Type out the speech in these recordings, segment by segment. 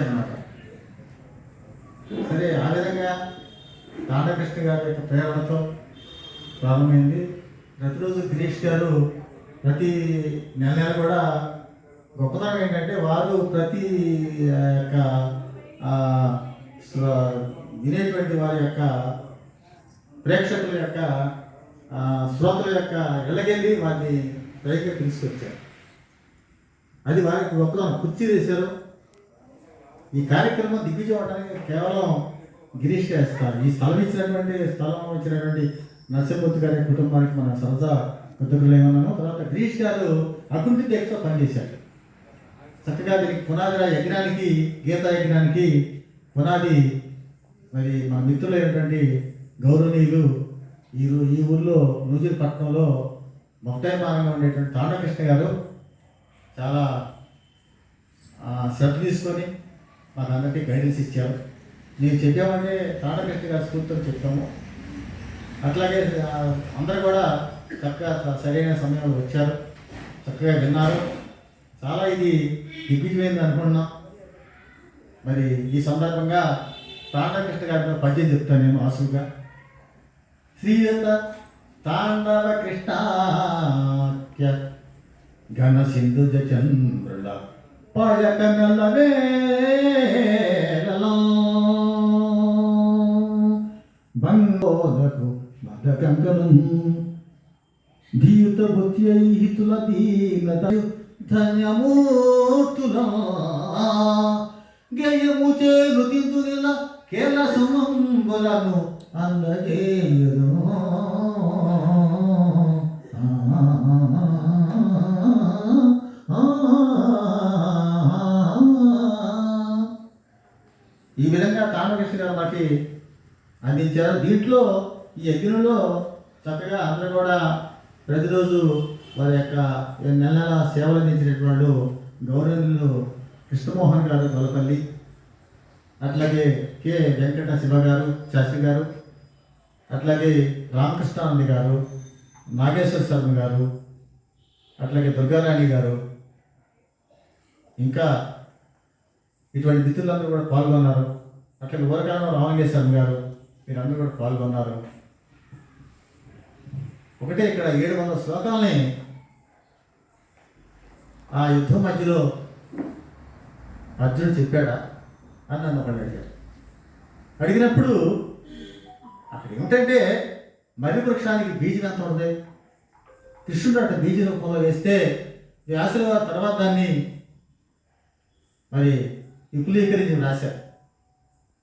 అన్నమాట. సరే ఆ విధంగా రాధాకృష్ణ గారి యొక్క ప్రేరణతో ప్రారంభమైంది. ప్రతిరోజు గిరీష్ గారు ప్రతి నెల నెల కూడా గొప్పతనం ఏంటంటే వారు ప్రతి ఆ, యొక్క వినేటువంటి వారి యొక్క ప్రేక్షకుల యొక్క శ్రోతల యొక్క ఇళ్ళకెళ్ళి వారిని పైకి తీసుకొచ్చారు అది వారికి గొప్పతనం. కుర్చీ వేశారు. ఈ కార్యక్రమం దిగ్విజయం అవడానికి కేవలం గిరీష్ చేస్తారు ఈ స్థలం ఇచ్చినటువంటి స్థలం ఇచ్చినటువంటి నరసింహమూర్తి గారి కుటుంబానికి మన సరదా కృతజ్ఞులు ఏమన్నాము తర్వాత గిరీష్ గారు అకుంటి దీక్ష పనిచేశారు. చక్కగా దీనికి పునాది యజ్ఞానికి గీతా యజ్ఞానికి పునాది మరి మన మిత్రులైనటువంటి గౌరవనీయులు ఈ ఈ ఊర్లో నూజిపట్నంలో మొక్కటైమానంగా ఉండేటువంటి తాండకృష్ణ గారు చాలా ఆ, శ్రద్ధ తీసుకొని మాకు అందరికీ గైడెన్స్ ఇచ్చారు. నేను చెప్పామంటే తాడకృష్ణ గారి స్కూల్తో చెప్పాము అట్లాగే అందరూ కూడా చక్కగా సరైన సమయంలో వచ్చారు. చక్కగా విన్నారు. చాలా ఇది దిగ్విజయమైంది అనుకున్నాం మరి ఈ సందర్భంగా తాండకృష్ణ గారితో పద్యం చెప్తాను నేను ఆసుగా శ్రీయుత తాండవ కృష్ణ ఘన సింధు చంద్రుల పయక నల్లవేలలో బంగోదకు మదకంకను ధీయుత బుద్ధ్యై హితుల దీనత ధన్యమూర్తుల గేయము చేరు తింతునిల కేల సుమంబులను అందజేయును ఈ విధంగా తామకృష్ణ గారు మనకి అందించారు. దీంట్లో ఈ యజ్ఞంలో చక్కగా అందరూ కూడా ప్రతిరోజు వారి యొక్క నెల నెల సేవలు అందించినటువంటి వాళ్ళు కృష్ణమోహన్ గారు గొలపల్లి అట్లాగే కె. వెంకట శివ గారు శాస్త్రి గారు అట్లాగే రామకృష్ణానంది గారు నాగేశ్వర శర్మ గారు అట్లాగే దుర్గారాణి గారు ఇంకా ఇటువంటి మిత్రులందరూ కూడా పాల్గొన్నారు. అట్లా ఊరకాలం రామంగేశ్వరం గారు మీరందరూ కూడా పాల్గొన్నారు. ఒకటే ఇక్కడ ఏడు వందల శ్లోకాలని ఆ యుద్ధం మధ్యలో అర్జునుడు చెప్పాడా అని నన్ను ఒకళ్ళు అడిగారు. అడిగినప్పుడు అక్కడ ఏమిటంటే మర్రి వృక్షానికి బీజం ఎంత ఉంది? కృష్ణుడు అట్లా బీజ రూపంలో వేస్తే వ్యాసుల తర్వాత దాన్ని మరి విపులీకరించి రాశారు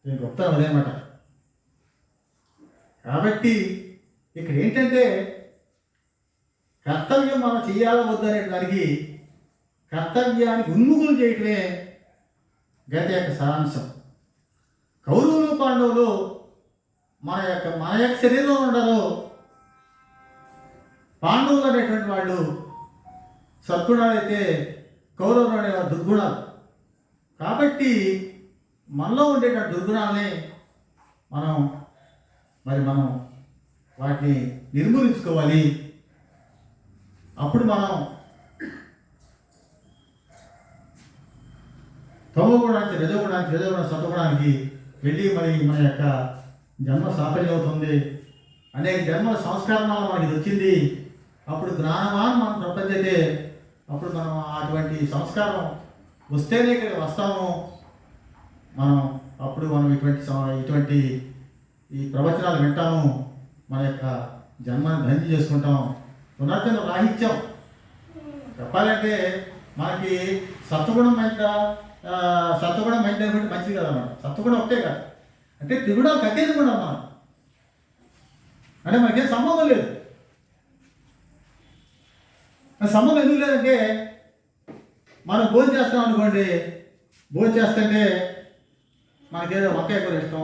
నేను గొప్ప అదేమాట. కాబట్టి ఇక్కడ ఏంటంటే కర్తవ్యం మనం చేయాలా వద్దనే దానికి కర్తవ్యానికి ఉన్ముగులు చేయటమే గత యొక్క సారాంశం. కౌరవులు పాండవులు మన యొక్క మన యొక్క శరీరంలో ఉండరు పాండవులు అనేటువంటి వాళ్ళు సద్గుణాలు అయితే కౌరవులు అనే దుర్గుణాలు. కాబట్టి మనలో ఉండేటువంటి దుర్గుణాలని మనం మరి మనం వాటిని నిర్మూలించుకోవాలి. అప్పుడు మనం తమోగుణానికి రజోగుణానికి రజోగుణ సత్వగుణానికి వెళ్ళి మరి మన యొక్క జన్మ సాఫల్యం అవుతుంది. అనేక జన్మల సంస్కారం వల్ల మనకి వచ్చింది అప్పుడు జ్ఞానవాన్ మనం ప్రపంచతే అప్పుడు మనం అటువంటి సంస్కారం వస్తేనే ఇక్కడ వస్తాము. మనం అప్పుడు మనం ఇటువంటి ఇటువంటి ఈ ప్రవచనాలు వింటాము. మన యొక్క జన్మను ధన్యం చేసుకుంటాం పునర్జన్మ రాహిత్యం. చెప్పాలంటే మనకి సత్వగుణం మైంద సత్వగుణం మైండ్ మంచిది కదా మనం సత్వగుణం ఒకటే కదా. అంటే త్రిగుణాలు కట్టేది కూడా మనం అంటే మనకేం సంబంధం లేదు. సంబంధం ఎందుకు లేదంటే మనం భోజనం చేస్తాం అనుకోండి భోజనం చేస్తుంటే మనకేదో వంకాయ కూర ఇష్టం.